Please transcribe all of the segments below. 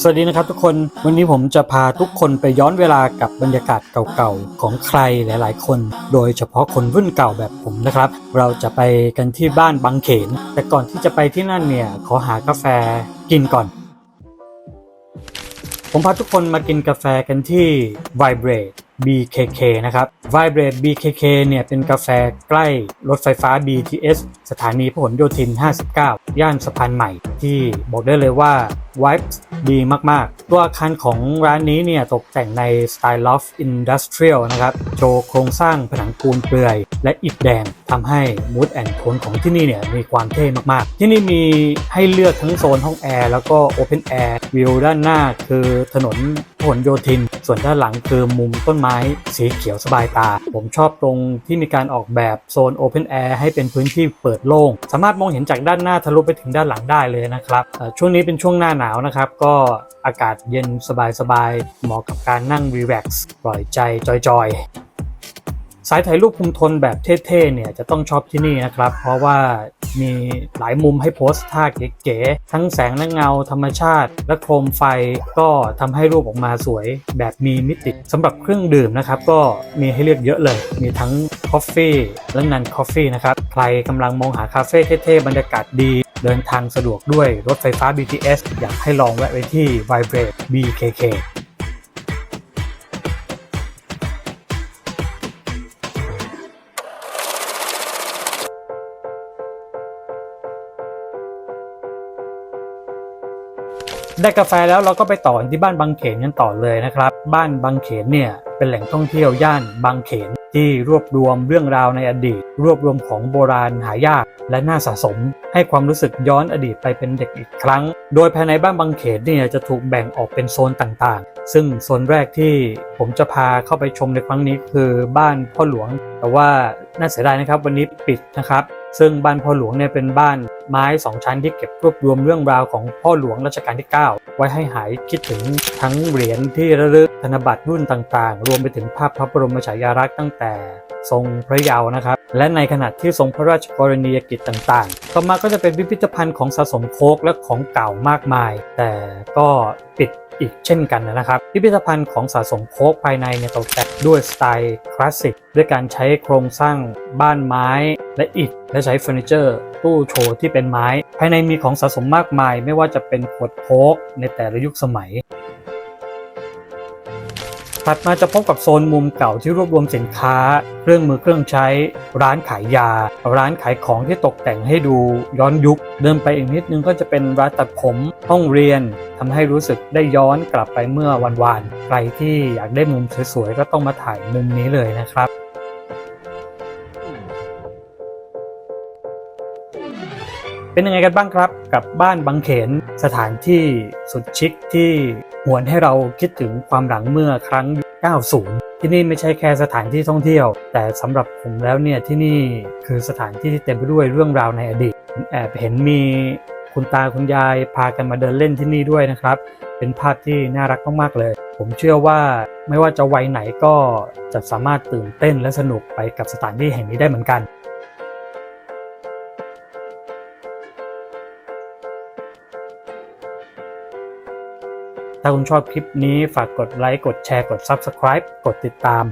สวัสดีนะครับทุกคนวันนี้ผมจะพาทุกคนไปย้อนเวลากับบรรยากาศเก่าๆ ของใครหลายๆ คน โดยเฉพาะคนรุ่นเก่าแบบผมนะครับ เราจะไปกันที่บ้านบางเขน แต่ก่อนที่จะไปที่นั่นเนี่ยขอหากาแฟกินก่อน ผมพาทุกคนมากินกาแฟกันที่ Vibrate BKK นะครับ Vibrate BKK เนี่ยเป็นกาแฟใกล้รถไฟฟ้า BTS สถานีพหลโยธิน 59 ย่านสะพานใหม่ที่บอกได้เลยว่า Vibes ดีมาก ๆ ตัวอาคารของร้านนี้เนี่ยตกแต่งในสไตล์ Loft Industrial นะครับ โชว์โครงสร้างผนังปูนเปลื่อย และอิฐแดงทำให้ Mood and Tone ของที่นี่เนี่ยมีความเท่มาก ๆ ที่นี่มีให้เลือกทั้งโซนห้องแอร์แล้วก็ Open Air วิวด้านหน้าคือถนน หลโยธิน ส่วนด้านหลังคือมุมต้นไม้สีเขียวสบายตา ผมชอบตรงที่มีการออกแบบโซน Open Air ให้เป็นพื้นที่เปิดโล่ง สามารถมองเห็นจากด้านหน้าทะลุไปถึงด้านหลังได้เลยนะครับ ช่วงนี้เป็นช่วงหน้าหนาวนะครับ ก็อากาศเย็นสบายๆเหมาะกับการนั่งรีแลกซ์ปล่อยใจจอยๆ สายถ่ายรูปคุมทนแบบเท่ๆเนี่ยจะต้องชอบที่นี่นะครับ เพราะว่ามีหลายมุมให้โพสท่าเก๋ๆทั้งแสงและเงาธรรมชาติ และโคมไฟก็ทำให้รูปออกมาสวยแบบมีมิติสำหรับเครื่องดื่มนะครับ ก็มีให้เลือกเยอะเลย มีทั้งคอฟฟี่และนันคอฟฟี่นะครับ ใครกำลังมองหาคาเฟ่เท่ๆบรรยากาศดีเดินทางสะดวกด้วยรถไฟฟ้า BTS อยากให้ลองแวะไปที่ Vibrate BKK ได้กาแฟแล้วเราก็ไปต่อที่บ้านบางเขนกันต่อเลยนะครับ บ้านบางเขนเนี่ยเป็นแหล่งท่องเที่ยวย่านบางเขนที่รวบรวมเรื่องราวในอดีต รวบรวมของโบราณหายากและน่าสะสม ให้ความรู้สึกย้อนอดีตไปเป็นเด็กอีกครั้ง โดยภายในบ้านบางเขนเนี่ยจะถูกแบ่งออกเป็นโซนต่างๆ ซึ่งโซนแรกที่ผมจะพาเข้าไปชมในครั้งนี้คือบ้านพ่อหลวง แต่ว่าน่าเสียดายนะครับวันนี้ปิดนะครับ ซึ่งบ้านพ่อหลวงเนี่ยเป็นบ้าน ไม้สองชั้นที่เก็บรวบรวมเรื่องราวของพ่อหลวงรัชกาลที่ 9 ไว้ให้หายคิดถึงทั้งเหรียญที่ระลึกธนบัตรรุ่นต่างๆ รวมไปถึงภาพพระบรมฉายาลักษณ์ตั้งแต่ทรงพระเยาว์นะครับ และในขณะที่ทรงพระราชกรณียกิจต่างๆ ต่อมาก็จะเป็นพิพิธภัณฑ์ของสะสมโคกและของเก่ามากมาย แต่ก็ปิด อีกเช่นกันนะครับ พิพิธภัณฑ์ของสะสมโคกภายในเนี่ยตกแต่งด้วยสไตล์คลาสสิกด้วยการใช้โครงสร้างบ้านไม้และอิฐและใช้เฟอร์นิเจอร์ ตู้โชว์ที่เป็นไม้ ภายในมีของสะสมมากมาย ไม่ว่าจะเป็นขวดโค้กในแต่ละยุคสมัย ถัดมาจะพบกับโซนมุมเก่าที่รวบรวมสินค้า เครื่องมือเครื่องใช้ ร้านขายยา ร้านขายของที่ตกแต่งให้ดูย้อนยุค เดินไปอีกนิดนึงก็จะเป็นร้านตัดผมห้องเรียนทำให้รู้สึกได้ย้อนกลับไปเมื่อวันวานใครที่อยากได้มุมสวยๆก็ต้องมาถ่ายมุมนี้เลยนะครับ เป็นยังไงกันบ้างครับ กับบ้านบางเขนสถานที่สุดชิคที่หวนให้เราคิดถึงความหลังเมื่อครั้ง 90 ที่นี่ไม่ใช่แค่สถานที่ท่องเที่ยว แต่สำหรับผมแล้วเนี่ยที่นี่คือสถานที่ที่เต็มไปด้วยเรื่องราวในอดีตแอบเห็นมีคุณตาคุณยายพากันมาเดินเล่นที่นี่ด้วยนะครับ เป็นภาพที่น่ารักมากๆเลย ผมเชื่อว่าไม่ว่าจะวัยไหนก็จะสามารถตื่นเต้นและสนุกไปกับสถานที่แห่งนี้ได้เหมือนกัน ถ้าคุณชอบคลิปนี้ฝากกดไลค์ กดแชร์ กด Subscribe กดติดตาม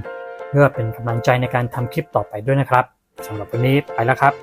เพื่อเป็นกำลังใจในการทำคลิปต่อไปด้วยนะครับสำหรับวันนี้ไปแล้วครับ